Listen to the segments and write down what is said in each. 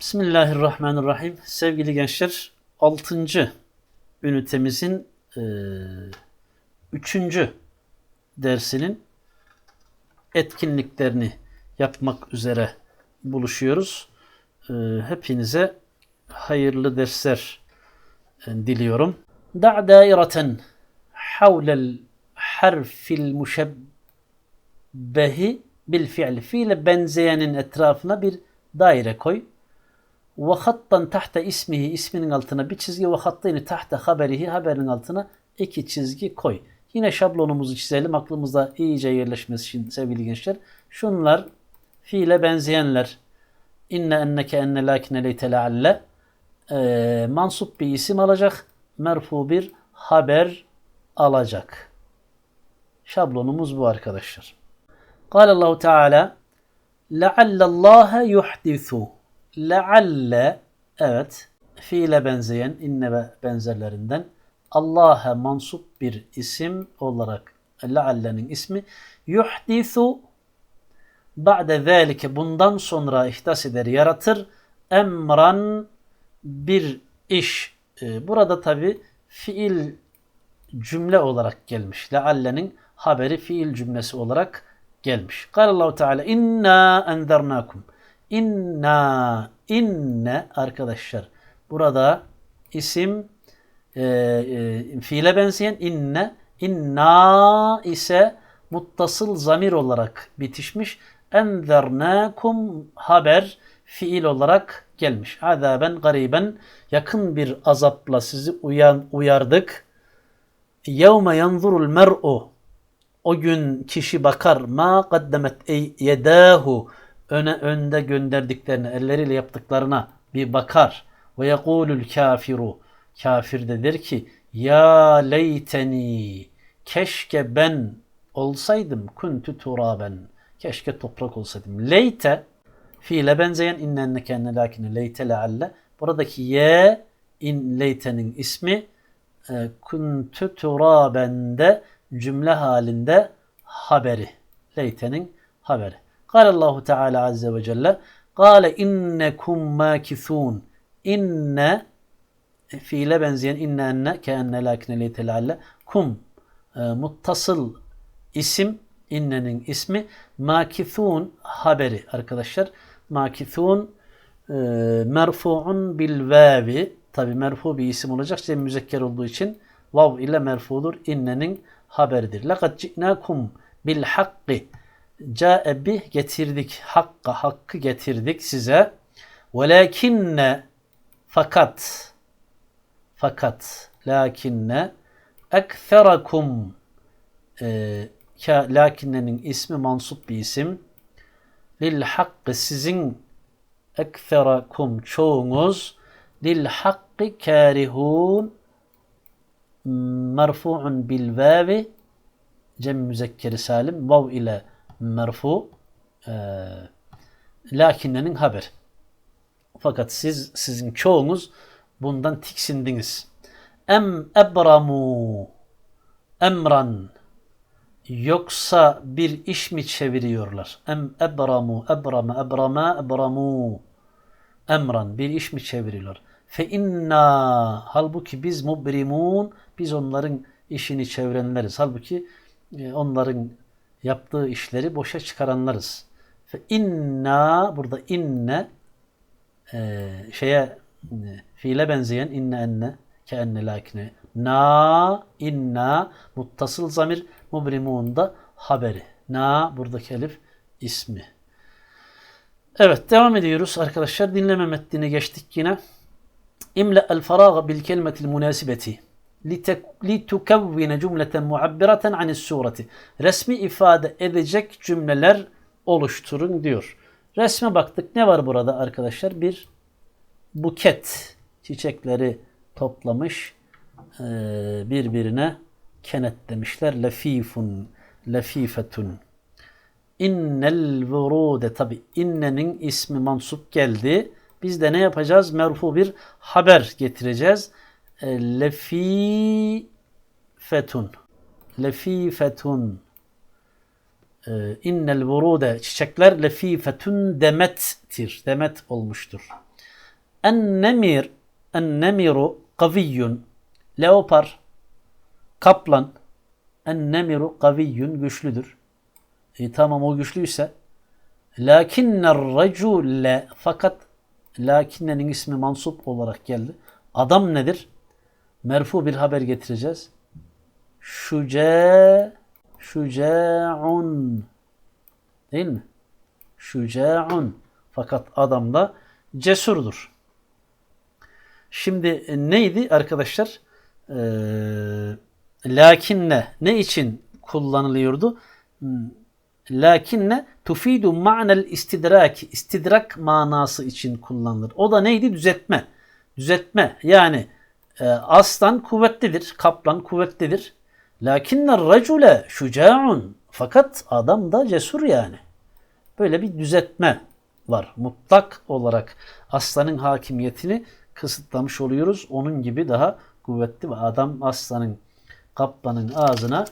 Bismillahirrahmanirrahim. Sevgili gençler, 6. ünitemizin 3. dersinin etkinliklerini yapmak üzere buluşuyoruz. E, hepinize hayırlı dersler e, diliyorum. Da daireten havlel harfil muşebbehi bil fi'l. Fiile benzeyenin etrafına bir daire koy. Ve hattan tahta ismihi isminin altına bir çizgi ve hattayni tahta haberihi haberin altına iki çizgi koy. Yine şablonumuzu çizelim aklımızda iyice yerleşmesi için sevgili gençler. Şunlar fiile benzeyenler. İnne enneke enne lakine leyte lealle e, mansup bir isim alacak. Merfu bir haber alacak. Şablonumuz bu arkadaşlar. Kâle Allahu Teala leallallâhe yuhdithu lealle evet fiile benzeyen inne ve benzerlerinden Allah'a mansup bir isim olarak leallenin ismi yuhdisu ba'de zâlike bundan sonra ihdas eder yaratır emran bir iş ee, burada tabi fiil cümle olarak gelmiş. Leallenin haberi fiil cümlesi olarak gelmiş. Allahu Teala inna enzernakum. İnna, inne arkadaşlar. Burada isim e, e, fiile benzeyen inne, inna ise muttasıl zamir olarak bitişmiş. Enzernakum haber fiil olarak gelmiş. Azaben gariben yakın bir azapla sizi uyan, uyardık. Yevme yanzurul mer'u o gün kişi bakar ma kaddemet ey yedahu öne önde gönderdiklerine, elleriyle yaptıklarına bir bakar. Ve yekulul kafiru. Kafir de der ki ya leyteni keşke ben olsaydım kuntu turaben. Keşke toprak olsaydım. Leyte fiile benzeyen innenne kenne lakine leyte lealle. Buradaki ye in leytenin ismi e, kuntu turabende cümle halinde haberi. Leytenin haberi. Allahu Teala Azze ve Celle Kale innekum makithun inne fiile benzeyen inne enne ke enne lakine leytelalle kum e, muttasıl isim innenin ismi. Makithun haberi arkadaşlar. Makithun e, merfu'un bil vavi tabi merfu bir isim olacak cem müzekker olduğu için vav ile merfudur innenin haberidir. Lekad ci'nakum bil hakki Ca'e bih getirdik. Hakka hakkı getirdik size. Velakinne fakat fakat lakinne ekferakum e, lakinnenin ismi mansup bir isim. Lil hakkı sizin ekferakum çoğunuz lil hakkı karihun merfu'un bil vavi cem müzekkeri salim vav ile merfu e, lakinnenin haber. Fakat siz sizin çoğunuz bundan tiksindiniz. Em ebramu emran yoksa bir iş mi çeviriyorlar? Em ebramu ebrama ebrama ebramu emran bir iş mi çeviriyorlar? Fe inna halbuki biz mubrimun biz onların işini çevirenleriz. Halbuki e, onların yaptığı işleri boşa çıkaranlarız. Fe inna burada inne e, şeye e, fiile benzeyen inne enne ke enne lakine na inna muttasıl zamir mubrimuğunda haberi. Na buradaki elif ismi. Evet devam ediyoruz arkadaşlar. Dinleme metnine geçtik yine. İmle el faraga bil kelimetil münasibeti litukevvine cümleten muabbireten anis sureti. Resmi ifade edecek cümleler oluşturun diyor. Resme baktık. Ne var burada arkadaşlar? Bir buket çiçekleri toplamış e, birbirine kenetlemişler. Lefifun, lefifetun. İnnel vurude tabi innenin ismi mansup geldi. Biz de ne yapacağız? Merfu bir haber getireceğiz lefifetun lefifetun e, innel vurude çiçekler lefifetun demettir. Demet olmuştur. Ennemir, ennemiru kaviyyun. Leopar, kaplan. Ennemiru kaviyyun güçlüdür. E, tamam o güçlüyse. Lakinner racule fakat lakinnenin ismi mansup olarak geldi. Adam nedir? Merfu bir haber getireceğiz. Şuca şuca'un değil mi? Şuca'un fakat adam da cesurdur. Şimdi e, neydi arkadaşlar? Ee, lakinne ne için kullanılıyordu? Lakinne tufidu ma'nel istidrak. istidrak manası için kullanılır. O da neydi? Düzeltme. Düzeltme. Yani e, aslan kuvvetlidir. Kaplan kuvvetlidir. Lakinner racule şuca'un. Fakat adam da cesur yani. Böyle bir düzeltme var. Mutlak olarak aslanın hakimiyetini kısıtlamış oluyoruz. Onun gibi daha kuvvetli ve adam aslanın kaplanın ağzına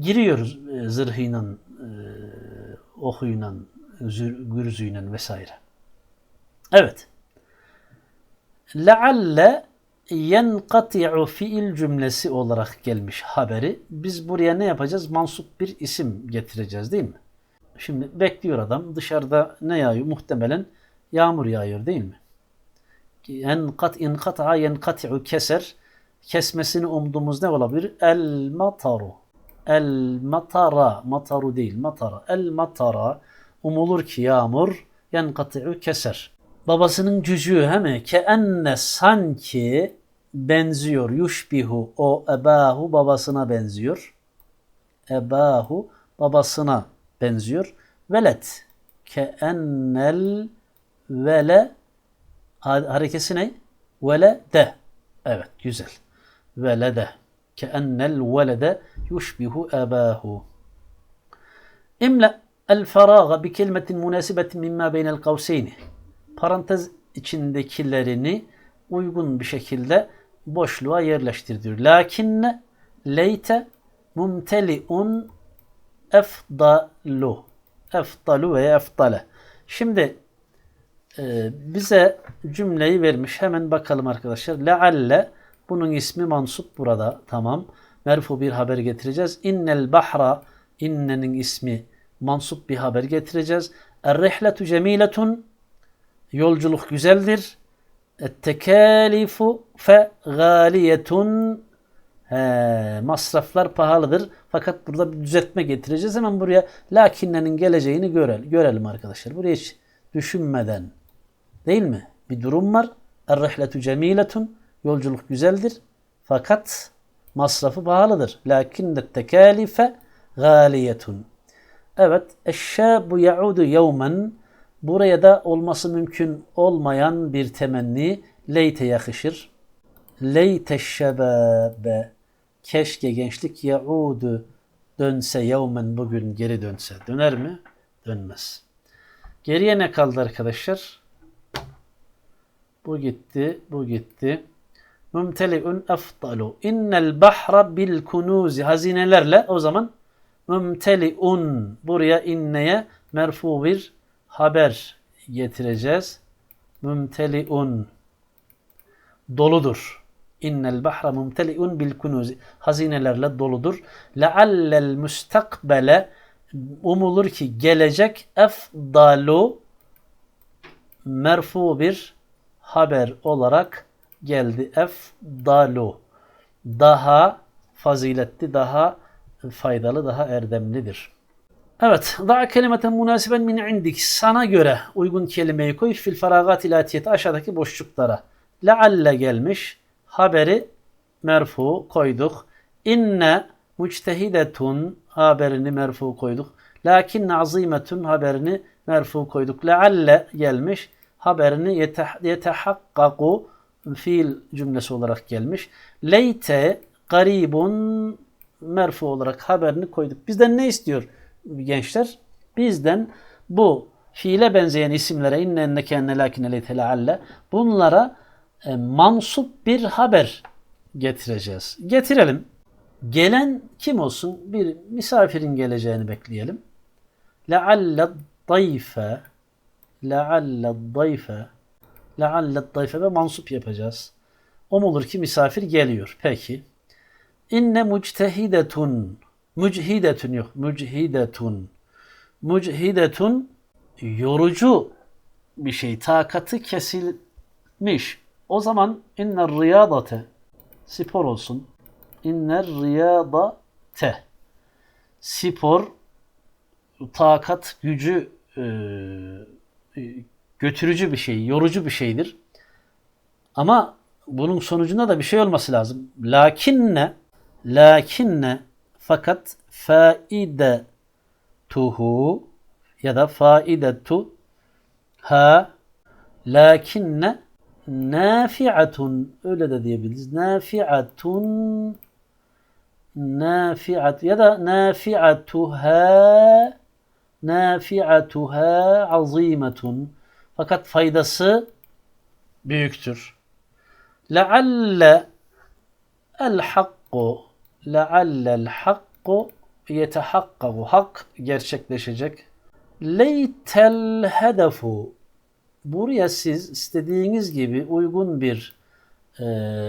giriyoruz e, zırhıyla, e, okuyla, gürzüyle vesaire. Evet. Lealle yenkati'u fiil cümlesi olarak gelmiş haberi. Biz buraya ne yapacağız? Mansup bir isim getireceğiz değil mi? Şimdi bekliyor adam. Dışarıda ne yağıyor? Muhtemelen yağmur yağıyor değil mi? Enkat inkata'a yenkati'u keser. Kesmesini umduğumuz ne olabilir? El mataru. El matara. Mataru değil. Matara. El matara. Umulur ki yağmur yenkati'u keser. Babasının cücüğü he mi? Ke enne sanki benziyor. Yuşbihu. O ebahu babasına benziyor. Ebahu babasına benziyor. Velet. Ke ennel vele harekesi ne? Vele de. Evet güzel. Vele de. Ke ennel velede yushbihu abahu. İmla el faraga bi kelimetin münasibetin mimma beynel kavseyni. Parantez içindekilerini uygun bir şekilde boşluğa yerleştir diyor. Lakinne leyte mumteliun efdalu. Efdalu ve efdale. Şimdi e, bize cümleyi vermiş. Hemen bakalım arkadaşlar. Lealle bunun ismi mansup burada. Tamam. Merfu bir haber getireceğiz. İnnel bahra innenin ismi mansup bir haber getireceğiz. Er-rihletu cemiletun yolculuk güzeldir. Et-tekalifu fe galiyetun He, masraflar pahalıdır. Fakat burada bir düzeltme getireceğiz. Hemen buraya lakinnenin geleceğini görelim, görelim arkadaşlar. Buraya hiç düşünmeden değil mi? Bir durum var. Er-rihletu cemiletun yolculuk güzeldir. Fakat masrafı pahalıdır. Lakinne tekalife galiyetun. Evet. Eşşâbu ya'udu yevmen Buraya da olması mümkün olmayan bir temenni leyte yakışır. Leyte şebabe keşke gençlik yaudu dönse yevmen bugün geri dönse. Döner mi? Dönmez. Geriye ne kaldı arkadaşlar? Bu gitti, bu gitti. Mümteli'un eftalu. İnnel bahra bil kunuzi. Hazinelerle o zaman mümteli'un. Buraya inneye merfu bir haber getireceğiz. Mümteli'un. Doludur. İnnel bahra mumteli'un bil kunuzi. Hazinelerle doludur. Leallel müstakbele umulur ki gelecek efdalu merfu bir haber olarak geldi. Efdalu daha faziletli, daha faydalı, daha erdemlidir. Evet. Daha kelimeten münasiben min indik. Sana göre uygun kelimeyi koy. Fil feragat ilatiyeti aşağıdaki boşluklara. Lealle gelmiş haberi merfu koyduk. İnne müçtehidetun haberini merfu koyduk. Lakin azimetun haberini merfu koyduk. Lealle gelmiş haberini yetehakkaku fiil cümlesi olarak gelmiş. Leyte garibun merfu olarak haberini koyduk. Bizden ne istiyor gençler? Bizden bu fiile benzeyen isimlere inne enne lakine leyte lealle bunlara e, mansup bir haber getireceğiz. Getirelim. Gelen kim olsun? Bir misafirin geleceğini bekleyelim. Lealle dayfe lealle dayfe Leallet dayfe ve mansup yapacağız. Umulur ki misafir geliyor. Peki. İnne muctehidetun. Müchidetun yok. Müchidetun. Müchidetun yorucu bir şey. Takatı kesilmiş. O zaman inner riyadate spor olsun. İnner riyadate spor takat gücü e, götürücü bir şey, yorucu bir şeydir. Ama bunun sonucunda da bir şey olması lazım. Lakinne lakinne fakat faide tuhu ya da faidetu ha lakinne nafi'atun öyle de diyebiliriz. Nafi'atun nafi'at ya da nafi'atuha nafi'atuha azimetun fakat faydası büyüktür. Lealle el hakku leallel hakku yetehakkagu hak gerçekleşecek. Leytel hedefu buraya siz istediğiniz gibi uygun bir e,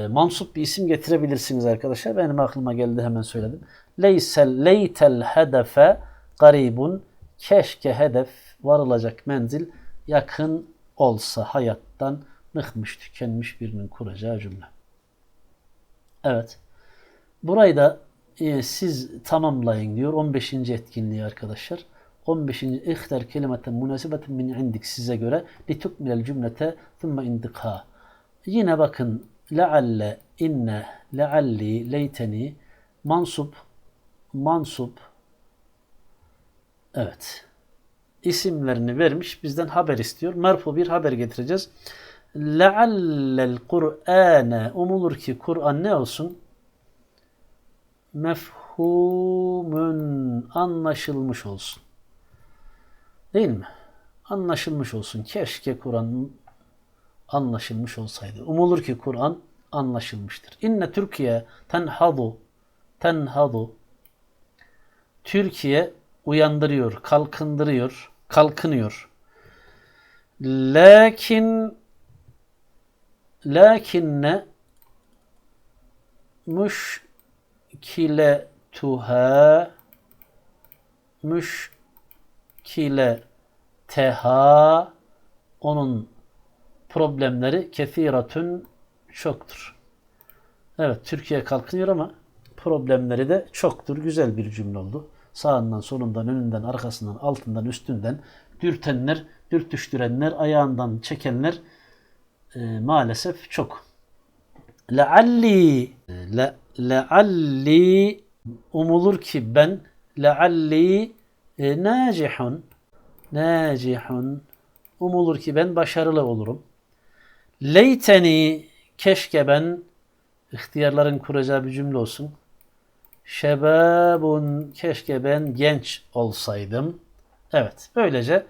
mansup bir isim getirebilirsiniz arkadaşlar. Benim aklıma geldi hemen söyledim. Leysel leytel hedefe garibun keşke hedef varılacak menzil yakın olsa hayattan mıhmış tükenmiş birinin kuracağı cümle. Evet. Burayı da e, siz tamamlayın diyor 15. etkinliği arkadaşlar. 15. ihtar kelimeten münasebeten min indik size göre litukmilel cümlete thumma indikha. Yine bakın lealle, inne, lealli, leyteni, mansup, mansup, evet, isimlerini vermiş, bizden haber istiyor. Merfu bir haber getireceğiz. Leallel Kur'ane, umulur ki Kur'an ne olsun? Mefhumun, anlaşılmış olsun. Değil mi? Anlaşılmış olsun. Keşke Kur'an anlaşılmış olsaydı. Umulur ki Kur'an anlaşılmıştır. İnne Türkiye tenhadu tenhadu Türkiye uyandırıyor, kalkındırıyor, kalkınıyor. Lakin lakinne müşkiletuha müşkile teha onun problemleri kethiratun çoktur. Evet Türkiye kalkınıyor ama problemleri de çoktur. Güzel bir cümle oldu. Sağından, solundan, önünden, arkasından, altından, üstünden dürtenler, dürtüştürenler, ayağından çekenler e, maalesef çok. Lealli le, lealli umulur ki ben lealli e, nacihun umulur ki ben başarılı olurum. Leyteni keşke ben ihtiyarların kuracağı bir cümle olsun. Şebabun keşke ben genç olsaydım. Evet böylece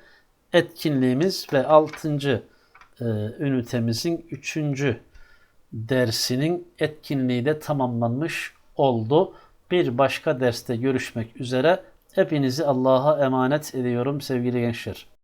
etkinliğimiz ve 6. E, ünitemizin 3. dersinin etkinliği de tamamlanmış oldu. Bir başka derste görüşmek üzere. Hepinizi Allah'a emanet ediyorum sevgili gençler.